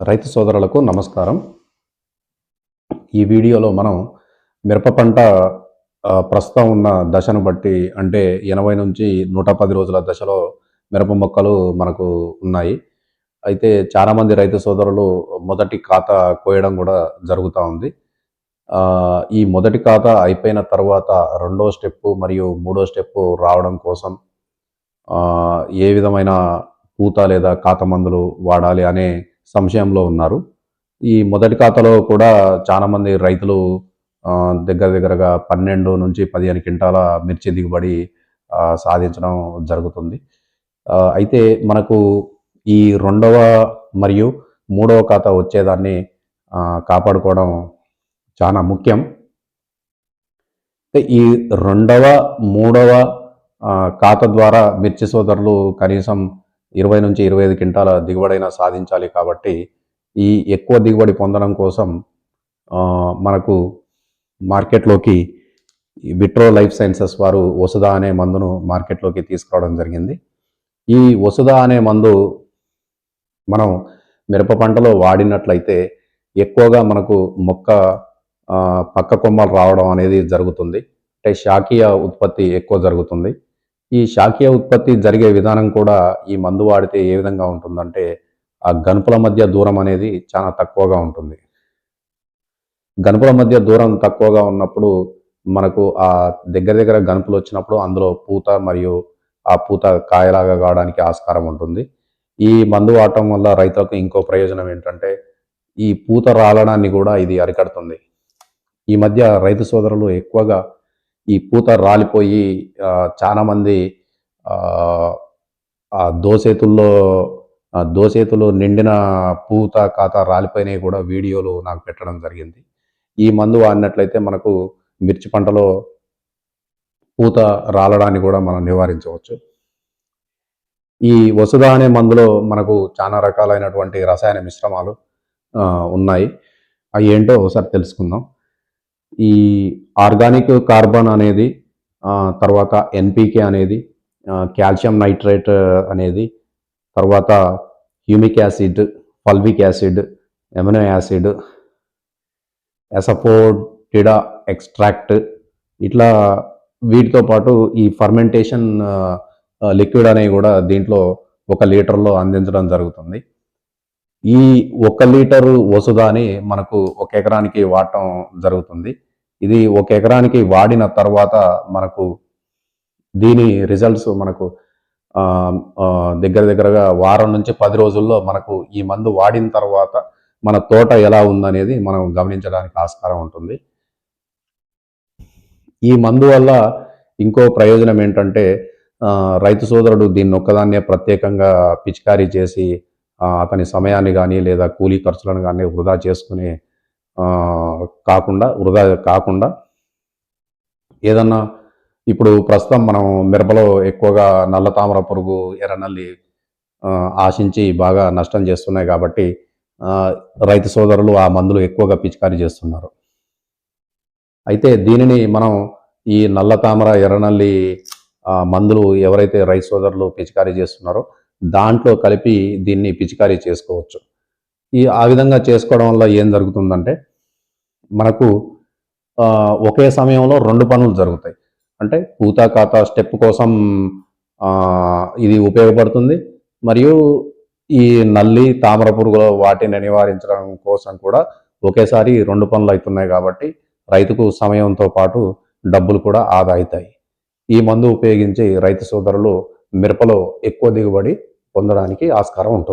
రైతు సోదరులకు నమస్కారం. ఈ వీడియోలో మనం మిరప పంట ప్రస్తుతం ఉన్న దశను బట్టి అంటే ఎనభై నుంచి నూట పది రోజుల దశలో మిరప మొక్కలు మనకు ఉన్నాయి. అయితే చాలామంది రైతు సోదరులు మొదటి ఖాతా కోయడం కూడా జరుగుతూ ఉంది. ఈ మొదటి ఖాతా అయిపోయిన తర్వాత రెండో స్టెప్పు మరియు మూడో స్టెప్పు రావడం కోసం ఏ విధమైన పూత లేదా ఖాత మందులు వాడాలి అనే సంశయంలో ఉన్నారు. ఈ మొదటి ఖాతాలో కూడా చాలామంది రైతులు దగ్గర దగ్గరగా పన్నెండు నుంచి పదిహేను క్వింటాల మిర్చి దిగుబడి సాధించడం జరుగుతుంది. అయితే మనకు ఈ రెండవ మరియు మూడవ ఖాతా వచ్చేదాన్ని కాపాడుకోవడం చాలా ముఖ్యం. అయితే ఈ రెండవ మూడవ ఖాతా ద్వారా మిర్చి సోదరులు కనీసం ఇరవై నుంచి ఇరవై ఐదు క్వింటాల దిగుబడైనా సాధించాలి కాబట్టి ఈ ఎక్కువ దిగుబడి పొందడం కోసం మనకు మార్కెట్లోకి ఈ విట్రో లైఫ్ సైన్సెస్ వారు వసుదా అనే మందును మార్కెట్లోకి తీసుకురావడం జరిగింది. ఈ వసుదా అనే మందు మనం మిరప పంటలో వాడినట్లయితే ఎక్కువగా మనకు మొక్క పక్క కొమ్మలు రావడం అనేది జరుగుతుంది. అంటే శాఖీయ ఉత్పత్తి ఎక్కువ జరుగుతుంది. ఈ శాఖీయ ఉత్పత్తి జరిగే విధానం కూడా ఈ మందు వాడితే ఏ విధంగా ఉంటుందంటే ఆ గనుపుల మధ్య దూరం అనేది చాలా తక్కువగా ఉంటుంది. గనుపుల మధ్య దూరం తక్కువగా ఉన్నప్పుడు మనకు ఆ దగ్గర దగ్గర గనుపులు వచ్చినప్పుడు అందులో పూత మరియు ఆ పూత కాయలాగా కావడానికి ఆస్కారం ఉంటుంది. ఈ మందు వాడటం వల్ల రైతులకు ఇంకో ప్రయోజనం ఏంటంటే ఈ పూత రాలడాన్ని కూడా ఇది అరికడుతుంది. ఈ మధ్య రైతు సోదరులు ఎక్కువగా ఈ పూత రాలిపోయి చాలామంది ఆ, దోసేతుల్లో దోసేతులు నిండిన పూత కాత రాలిపోయినవి కూడా వీడియోలు నాకు పెట్టడం జరిగింది. ఈ మందు వాడినట్లయితే మనకు మిర్చి పంటలో పూత రాలడాన్ని కూడా మనం నివారించవచ్చు. ఈ వసుధ అనే మందులో మనకు చాలా రకాలైనటువంటి రసాయన మిశ్రమాలు ఉన్నాయి. అవి ఏంటో ఒకసారి తెలుసుకుందాం. ఈ ఆర్గానిక్ కార్బన్ అనేది తర్వాత ఎన్పికే అనేది కాల్షియం నైట్రేట్ అనేది తర్వాత humic acid fulvic acid amino acid asafoetida extract ఇట్లా వీటితో పాటు ఈ ఫర్మెంటేషన్ లిక్విడ్ అనేవి కూడా దీంట్లో ఒక లీటర్లో అందించడం జరుగుతుంది. ఈ ఒక లీటరు వసుదాని మనకు ఒక ఎకరానికి వాడటం జరుగుతుంది. ఇది ఒక ఎకరానికి వాడిన తర్వాత మనకు దీని రిజల్ట్స్ మనకు దగ్గర దగ్గరగా వారం నుంచి పది రోజుల్లో మనకు ఈ మందు వాడిన తర్వాత మన తోట ఎలా ఉందనేది మనం గమనించడానికి ఆస్కారం ఉంటుంది. ఈ మందు వల్ల ఇంకో ప్రయోజనం ఏంటంటే రైతు సోదరుడు దీన్ని ఒక్కదాన్నే ప్రత్యేకంగా పిచికారీ చేసి అతని సమయాన్ని కానీ లేదా కూలీ ఖర్చులను కానీ వృధా చేసుకునే కాకుండా వృధా కాకుండా ఏదన్నా ఇప్పుడు ప్రస్తుతం మనం మిరపలో ఎక్కువగా నల్ల తామర పురుగు ఎర్రనల్లి ఆశించి బాగా నష్టం చేస్తున్నాయి కాబట్టి రైతు సోదరులు ఆ మందులు ఎక్కువగా పిచికారీ చేస్తున్నారు. అయితే దీనిని మనం ఈ నల్ల తామర ఎర్రనల్లి మందులు ఎవరైతే రైతు సోదరులు పిచికారీ చేస్తున్నారో దాంట్లో కలిపి దీన్ని పిచికారీ చేసుకోవచ్చు. ఈ ఆ విధంగా చేసుకోవడం వల్ల ఏం జరుగుతుందంటే మనకు ఒకే సమయంలో రెండు పనులు జరుగుతాయి. అంటే పూత ఖాతా స్టెప్ కోసం ఇది ఉపయోగపడుతుంది. మరియు ఈ నల్లి తామర పురుగుల వాటిని నివారించడం కోసం కూడా ఒకేసారి రెండు పనులు అవుతున్నాయి కాబట్టి రైతుకు సమయంతో పాటు డబ్బులు కూడా ఆదా అవుతాయి. ఈ మందు ఉపయోగించి రైతు సోదరులు మిరపలో ఎక్కువ దిగుబడి పొందడానికి ఆస్కారం ఉంటుంది.